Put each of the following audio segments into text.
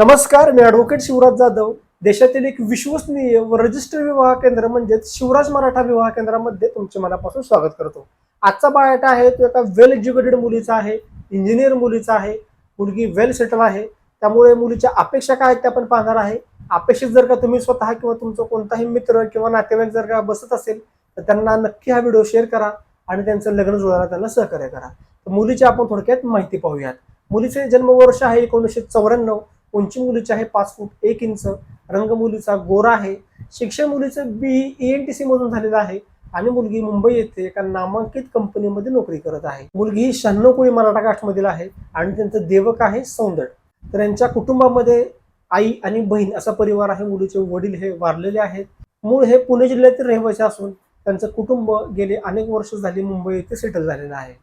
नमस्कार मी ॲडव्होकेट शिवराज जाधव. देशातील एक विश्वसनीय व रजिस्टर विवाह केंद्र म्हणजेच शिवराज मराठा विवाह केंद्रामध्ये तुमचे मनापासून स्वागत करतो. आजचा बायोटा आहे तो एका वेल एज्युकेटेड मुलीचा आहे इंजिनियर मुलीचा आहे मुलगी वेल सेटल आहे. त्यामुळे मुलीच्या अपेक्षा काय आहेत त्या आपण पाहणार आहे. अपेक्षित जर का तुम्ही स्वतः किंवा तुमचा कोणताही मित्र किंवा नातेवाईक जर का बसत असेल तर त्यांना नक्की हा व्हिडिओ शेअर करा आणि त्यांचं लग्न जुळायला त्यांना सहकार्य करा. तर मुलीची आपण थोडक्यात माहिती पाहूयात. मुलीचे जन्मवर्ष आहे एकोणीसशे चौऱ्याण्णव. उंची मुलीची आहे पाच फूट एक इंच रंग मुलीचा गोरा आहे. शिक्षण मुलीचं B E N T C मधून झालेलं आहे. आणि मुलगी मुंबई येथे एका नामांकित कंपनीमध्ये नोकरी करत आहे. मुलगी ही शहाण्णव कोळी मराठा कास्टमधील आहे आणि त्यांचं देवक आहे सौंदड. तर यांच्या कुटुंबामध्ये आई आणि बहीण असा परिवार आहे. मुलीचे वडील हे वारलेले आहेत. मूळ हे पुणे जिल्ह्यातील रहिवासी असून त्यांचं कुटुंब गेले अनेक वर्ष झाली मुंबई येथे सेटल झालेलं आहे.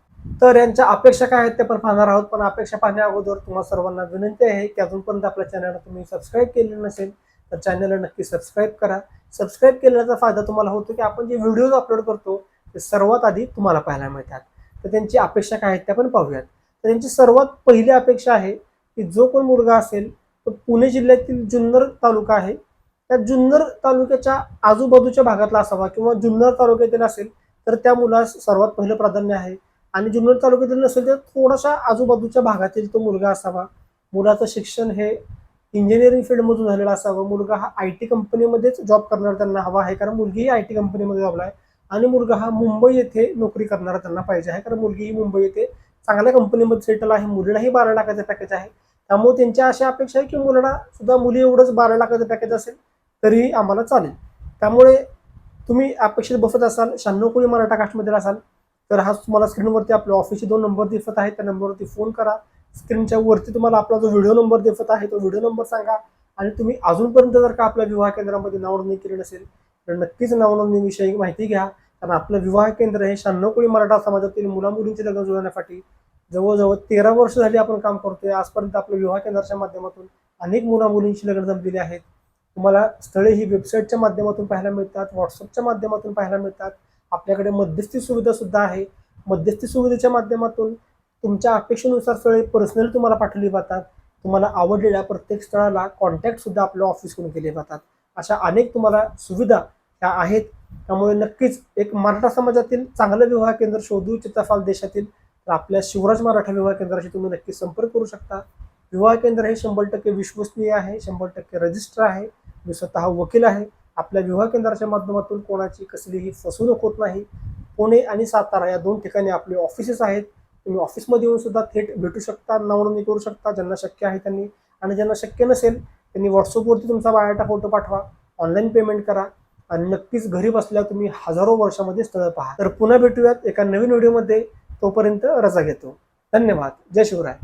तर यांच्या अपेक्षा काय आहेत ते पण पाहणार आहोत. पण अपेक्षा पाहण्या अगोदर तुम्हाला सर्वांना विनंती आहे की अजूनपर्यंत आपल्या चॅनलला तुम्ही सबस्क्राईब केले नसेल तर चॅनलला नक्की सबस्क्राईब करा. सबस्क्राईब केल्याचा फायदा तुम्हाला होतो की आपण जे व्हिडिओज अपलोड करतो ते सर्वात आधी तुम्हाला पाहायला मिळतात. तर त्यांची अपेक्षा काय आहेत त्या पण पाहूयात. तर त्यांची सर्वात पहिली अपेक्षा आहे की जो कोण मुलगा असेल तो पुणे जिल्ह्यातील जुन्नर तालुका आहे. त्या जुन्नर तालुक्याच्या आजूबाजूच्या भागातला असावा किंवा जुन्नर तालुक्यातील असेल तर त्या मुलास सर्वात पहिलं प्राधान्य आहे आणि जुन्नर तालुक्यातील नसेल तर थोडासा आजूबाजूच्या भागातील तो मुलगा असावा. मुलाचं शिक्षण हे इंजिनिअरिंग फील्डमधून झालेलं असावं. मुलगा हा आय टी कंपनीमध्येच जॉब करणार त्यांना हवा आहे. कारण मुलगीही आय टी कंपनीमध्ये जॉबला आहे. आणि मुलगा हा मुंबई येथे नोकरी करणारा त्यांना पाहिजे आहे. कारण मुलगी ही मुंबई येथे चांगल्या कंपनीमध्ये सेटल आहे. मुलीलाही बारा लाखाचं पॅकेज आहे. त्यामुळे त्यांच्या अशा अपेक्षा आहे की मुलाला सुद्धा मुली एवढंच बारा लाखाचं पॅकेज असेल तरीही आम्हाला चालेल. त्यामुळे तुम्ही अपेक्षित बसत असाल शहाण्णव कोळी मराठा कास्टमध्ये असाल तर हा तुम्हाला स्क्रीनवरती आपल्या ऑफिसचे दोन नंबर दिसत आहेत. त्या नंबरवरती फोन करा. स्क्रीनच्या वरती तुम्हाला आपला जो व्हिडिओ नंबर दिसत आहे तो व्हिडिओ नंबर सांगा. आणि तुम्ही अजूनपर्यंत जर का आपल्या विवाह केंद्रामध्ये नावनोंदणी केली नसेल तर नक्कीच नावनोंदणीविषयी माहिती घ्या. कारण आपलं विवाह केंद्र हे शहाण्णव कोळी मराठा समाजातील मुलामुलींचे लग्न जुळवण्यासाठी जवळजवळ तेरा वर्ष झाली आपण काम करतोय. आजपर्यंत आपल्या विवाह केंद्राच्या माध्यमातून अनेक मुलामुलींची लग्न जमलेली आहेत. तुम्हाला स्थळे ही वेबसाईटच्या माध्यमातून पाहायला मिळतात व्हॉट्सअपच्या माध्यमातून पाहायला मिळतात. आपल्याकडे मध्यस्थी सुविधा सुद्धा आहे. मध्यस्थी सुविधेच्या माध्यमातून तुमच्या अपेक्षेनुसार स्थळे पर्सनल तुम्हाला पाठवली जातात. तुम्हाला आवडलेल्या प्रत्येक स्थळाला कॉन्टॅक्ट सुद्धा आपल्या ऑफिसकडून केले जातात. अशा अनेक तुम्हाला सुविधा त्या आहेत. त्यामुळे नक्कीच एक मराठा समाजातील चांगलं विवाह केंद्र शोधू इच्छित देशातील तर आपल्या शिवराज मराठा विवाह केंद्राशी तुम्ही नक्की संपर्क करू शकता. विवाह केंद्र हे शंभर टक्के विश्वसनीय आहे शंभर टक्के रजिस्टर आहे. मी स्वतः वकील आहे. आपल्या विवाह केंद्राच्या माध्यमातून कोणाची कसलीही फसवणूक होत नाही. पुणे आणि सातारा या दोन ठिकाणी आपले ऑफिसेस आहेत. तुम्ही ऑफिसमध्ये येऊन सुद्धा थेट भेटू शकता नावनोंदणी करू शकता. ज्यांना शक्य आहे त्यांनी आणि ज्यांना शक्य नसेल त्यांनी व्हॉट्सअपवरती तुमचा बायोटा फोटो पाठवा. ऑनलाईन पेमेंट करा आणि नक्कीच घरी बसल्या तुम्ही हजारो वर्षामध्ये स्थळं पहा. तर पुन्हा भेटूयात एका नवीन व्हिडिओमध्ये तोपर्यंत रजा घेतो. धन्यवाद. जय शिवराय.